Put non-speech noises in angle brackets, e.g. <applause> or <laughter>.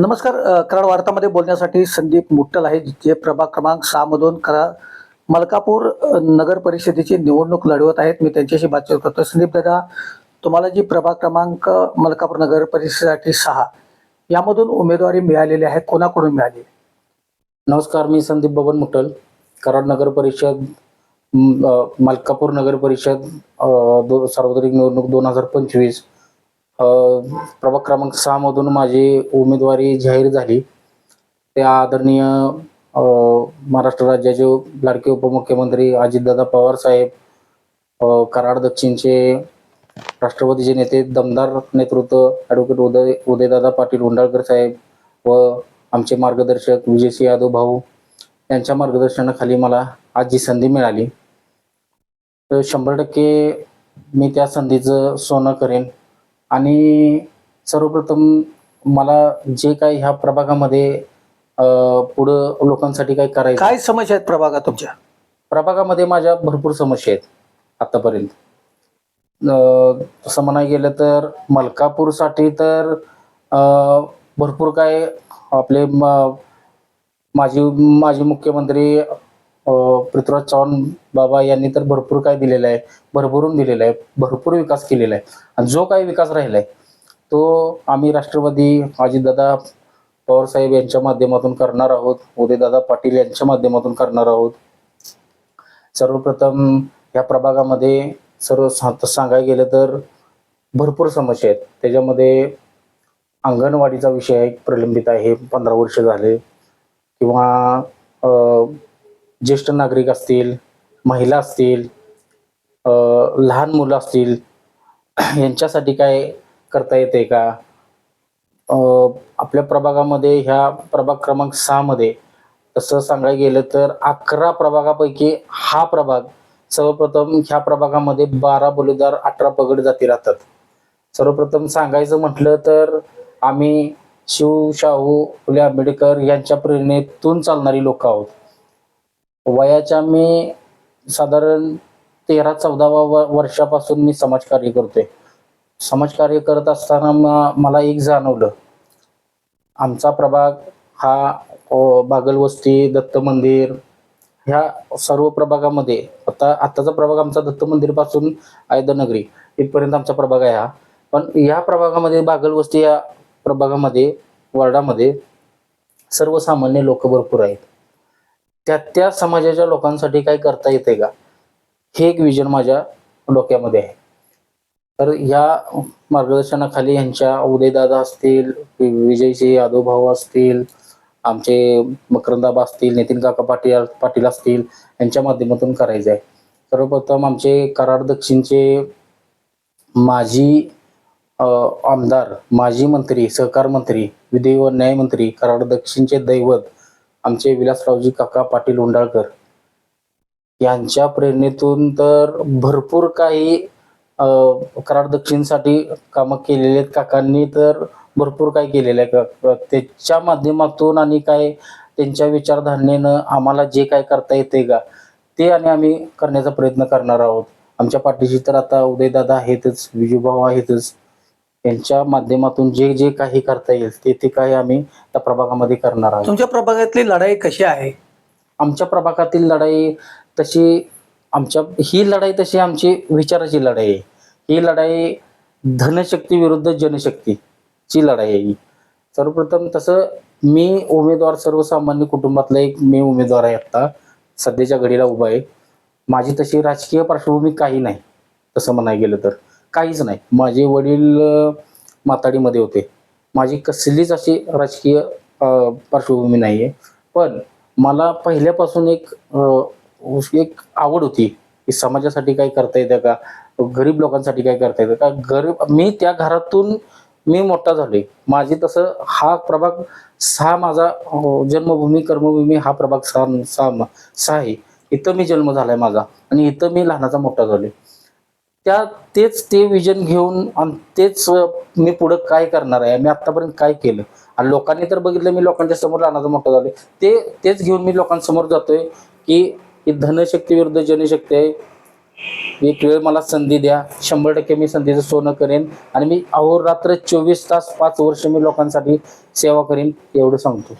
नमस्कार कराड वार्तामध्ये बोलण्यासाठी संदीप मुट्टल आहे जे प्रभाग क्रमांक सहा मधून करा मलकापूर नगर परिषदेची निवडणूक लढवत आहेत. मी त्यांच्याशी बातचीत करतो संदीप दादा तुम्हाला जी प्रभाग क्रमांक मलकापूर नगर परिषदेसाठी सहा यामधून उमेदवारी मिळालेली आहे. कोणाकडून मिळाली? नमस्कार मी संदीप बबन मुट्टल कराड नगर परिषद मलकापूर नगर परिषद अ, दो सार्वत्रिक निवडणूक दोन हजार पंचवीस. प्रभाग क्रमांक सहामधून माझी उमेदवारी जाहीर झाली. त्या आदरणीय महाराष्ट्र राज्याचे लाडके उपमुख्यमंत्री अजितदादा पवार साहेब कराड दक्षिणचे राष्ट्रवादीचे नेते दमदार नेतृत्व ॲडव्होकेट उदय उदयदादा पाटील उंडाळकर साहेब व आमचे मार्गदर्शक विजयसिंह यादव भाऊ यांच्या मार्गदर्शनाखाली मला आज जी संधी मिळाली. तर शंभर टक्के मी त्या संधीचं सोनं करेन. आणि सर्वप्रथम मला जे काही ह्या प्रभागामध्ये अं, पुढं लोकांसाठी काही करायचं काय समस्या आहेत प्रभागात तुमच्या? प्रभागामध्ये माझ्या भरपूर समस्या आहेत आतापर्यंत. तसं म्हणायला गेलं तर मलकापूरसाठी तर अं, भरपूर काय आपले म- माजी माजी मुख्यमंत्री पृथ्वीराज चव्हाण बाबा यांनी तर भरपूर काय दिलेलं आहे. भरभरून दिलेलं आहे. भरपूर विकास केलेला आहे. आणि जो काही विकास राहिला आहे तो आम्ही राष्ट्रवादी अजितदादा पवारसाहेब यांच्या माध्यमातून करणार आहोत. उदयदादा पाटील यांच्या माध्यमातून करणार आहोत. सर्वप्रथम या प्रभागामध्ये सर्व सांगायला गेलं तर भरपूर समस्या आहेत. त्याच्यामध्ये अंगणवाडीचा विषय एक प्रलंबित आहे. पंधरा वर्ष झाले. किंवा ज्येष्ठ नागरिक असतील महिला असतील लहान मुलं असतील <clears throat> यांच्यासाठी काय करता येते का? आपल्या प्रभागामध्ये ह्या प्रभाग क्रमांक सहामध्ये तसं सांगायला गेलं तर अकरा प्रभागापैकी हा प्रभाग सर्वप्रथम ह्या प्रभागामध्ये बारा बोलीदार अठरा पगड जाती राहतात. सर्वप्रथम सांगायचं म्हटलं तर आम्ही शिव शाहू फुले आंबेडकर यांच्या प्रेरणेतून चालणारी लोक आहोत. वयाच्या मी साधारण तेरा चौदावा व- वर्षापासून मी समाजकार्य करतोय. समाजकार्य करत असताना मला एक जाणवलं. आमचा प्रभाग हा बागलवस्ती दत्त मंदिर ह्या सर्व प्रभागामध्ये आता आत्ताचा प्रभाग आमचा दत्त मंदिरपासून आयदनगरी इथपर्यंत आमचा प्रभाग आहे हा. पण या प्रभागामध्ये बागलवस्ती या प्रभागामध्ये वर्डामध्ये सर्वसामान्य लोक भरपूर आहेत. त्या त्या समाजाच्या लोकांसाठी काय करता येते का? हे एक विजन माझ्या डोक्यामध्ये आहे. तर या मार्गदर्शनाखाली यांच्या उदयदादा असतील वि- यादव भाऊ असतील आमचे मकरंदाबा असतील नितीन काका पाटील पाटील असतील यांच्या माध्यमातून करायचं आहे सर्वप्रथम आमचे कराड दक्षिणचे माजी आमदार माजी मंत्री सहकार मंत्री विधी व न्यायमंत्री कराड दक्षिणचे दैवत आमचे विलासरावजी काका पाटील उंडाळकर यांच्या प्रेरणेतून तर भरपूर काही करार कराड दक्षिणसाठी कामं केलेले आहेत. काकांनी तर भरपूर काही केलेलं आहे. त्याच्या माध्यमातून आणि काय त्यांच्या विचारधारणेनं आम्हाला जे काय करता येते का ते आणि आम्ही करण्याचा प्रयत्न करणार आहोत. आमच्या पाठीशी तर आता उदयदादा आहेतच विजूभाऊ आहेतच. यांच्या माध्यमातून जे जे काही करता येईल ते ते काही आम्ही त्या प्रभागामध्ये करणार आहोत. तुमच्या प्रभागातली लढाई कशी आहे? आमच्या प्रभागातील लढाई तशी आमच्या ही लढाई तशी आमची विचाराची लढाई आहे. ही लढाई धनशक्ती विरुद्ध जनशक्तीची लढाई आहे ही. सर्वप्रथम तसं मी उमेदवार सर्वसामान्य कुटुंबातला एक मी उमेदवार आहे आत्ता. सध्याच्या घडीला उभा आहे. माझी तशी राजकीय पार्श्वभूमी काही नाही तसं म्हणायला गेलं तर. काहीच नाही. माझे वडील अं, माताडीमध्ये होते. माझी कसलीच अशी राजकीय पार्श्वभूमी नाही आहे पण मला पहिल्यापासून एक एक आवड होती की समाजासाठी काय करता येतं का? गरीब लोकांसाठी काय करता येतं का? गरीब मी त्या घरातून मी मोठा झालोय माझी तसं हा प्रभाग सहा माझा जन्मभूमी कर्मभूमी हा प्रभाग सहा सहा सहा आहे. इथं मी जन्म झालाय माझा. आणि इथं मी लहानाचा मोठा झालोय त्या तेच ते विजन घेऊन आणि तेच मी पुढं काय करणार आहे? मी आतापर्यंत काय केलं? आणि लोकांनी तर बघितलं मी लोकांच्या समोर लहानाचा मोठं झालं ते तेच घेऊन मी लोकांसमोर जातोय की ही धनशक्ती विरुद्ध जनशक्ती आहे. एक वेळ मला संधी द्या. शंभर टक्के मी संधीचं सोनं करेन आणि मी अहोरात्र चोवीस तास पाच वर्ष मी लोकांसाठी सेवा करेन एवढं सांगतो.